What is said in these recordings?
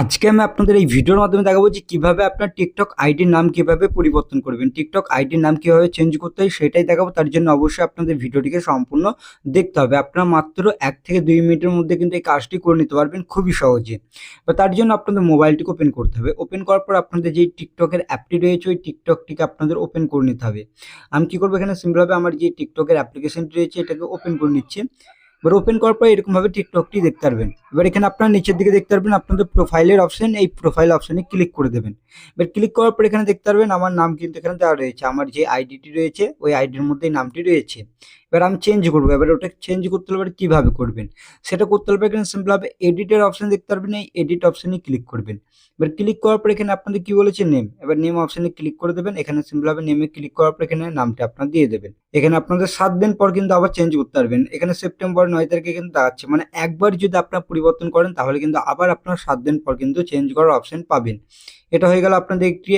আজকে আমি আপনাদের এই ভিডিওর মাধ্যমে দেখাবো যে কীভাবে আপনার টিকটক আইডির নাম কীভাবে পরিবর্তন করবেন। টিকটক আইডির নাম কীভাবে চেঞ্জ করতে হয় সেটাই দেখাবো, তার জন্য অবশ্যই আপনাদের ভিডিওটিকে সম্পূর্ণ দেখতে হবে। আপনারা মাত্র এক থেকে দুই মিনিটের মধ্যে কিন্তু এই কাজটি করে নিতে পারবেন খুবই সহজে। বা তার জন্য আপনাদের মোবাইলটিকে ওপেন করতে হবে। ওপেন করার পর আপনাদের যেই টিকটকের অ্যাপটি রয়েছে, ওই টিকটকটিকে আপনাদের ওপেন করে নিতে হবে। আমি কী করব এখানে? সিম্পলভাবে আমার যে টিকটকের অ্যাপ্লিকেশনটি রয়েছে, এটাকে ওপেন করে নিচ্ছি। এবার ওপেন করার পর এরকমভাবে টিকটকটি দেখতে পারবেন। এবার এখানে আপনার নিচের দিকে দেখতে পারবেন আপনাদের প্রোফাইলের অপশন এই প্রোফাইল অপশনে ক্লিক করে দেবেন। এবার ক্লিক করার পর এখানে দেখতে পারবেন আমার নাম কিন্তু এখানে দেওয়া রয়েছে। আমার যে আইডিটি রয়েছে, ওই আইডির মধ্যেই নামটি রয়েছে। এবার আমি চেঞ্জ করব। এবার ওটা চেঞ্জ করতে হলে কীভাবে করবেন? সেটা করতে হলে এখানে সিম্পলভাবে এডিটের অপশন দেখতে পারবেন। এই এডিট অপশনে ক্লিক করবেন। এবার ক্লিক করার পর এখানে আপনাদের কি বলেছে? নেম এবার নেম অপশনে ক্লিক করে দেবেন। এখানে সিম্পলভাবে নেমে ক্লিক করার পর এখানে নামটা আপনার দিয়ে দেবেন। এখানে আপনাদের সাত দিন পর কিন্তু আবার চেঞ্জ করতে পারবেন। এখানে সেপ্টেম্বর নয় তারিখে কিন্তু দেখাচ্ছে মানে একবার যদি আপনার পরিবর্তন করেন, তাহলে কিন্তু আবার আপনার সাত দিন পর কিন্তু চেঞ্জ করার অপশন পাবেন। এটা হয়ে গেল আপনাদের একটি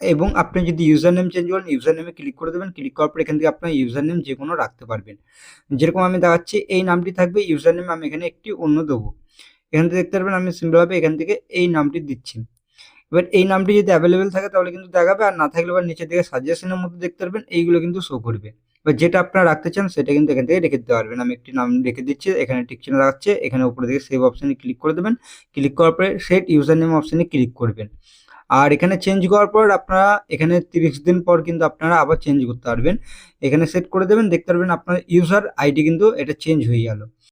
এবং আপনি যদি ইউজার নেম চেঞ্জ করেন ইউজার নেমে ক্লিক করে দেবেন। ক্লিক করার পর এখান থেকে আপনার ইউজার নেম যে কোনো রাখতে পারবেন। যেরকম আমি দেখাচ্ছি, এই নামটি থাকবে ইউজার নেম আমি এখানে একটি অন্য দেবো। এখান থেকে দেখতে পারবেন, আমি সিম্পলভাবে এখান থেকে এই নামটি দিচ্ছি। এবার এই নামটি যদি অ্যাভেলেবেল থাকে, তাহলে কিন্তু দেখাবে। আর না থাকলে এবার নিচের দিকে সাজেশনের মধ্যে দেখতে পারবেন, এইগুলো কিন্তু শো করবে। এবার যেটা আপনারা রাখতে চান সেটা কিন্তু এখান থেকে রেখে দিতে পারবেন। আমি একটি নাম রেখে দিচ্ছি, এখানে টিক চিহ্ন রাখছে, এখানে উপরে দিকে সেভ অপশানে ক্লিক করে দেবেন। ক্লিক করার পরে সেট ইউজার নেম অপশানে ক্লিক করবেন। আর এখানে চেঞ্জ করার পর আপনারা এখানে তিরিশ দিন পর কিন্তু আপনারা আবার চেঞ্জ করতে পারবেন। এখানে সেট করে দেবেন, দেখতে পারবেন আপনার ইউজার আইডি কিন্তু এটা চেঞ্জ হয়ে গেল।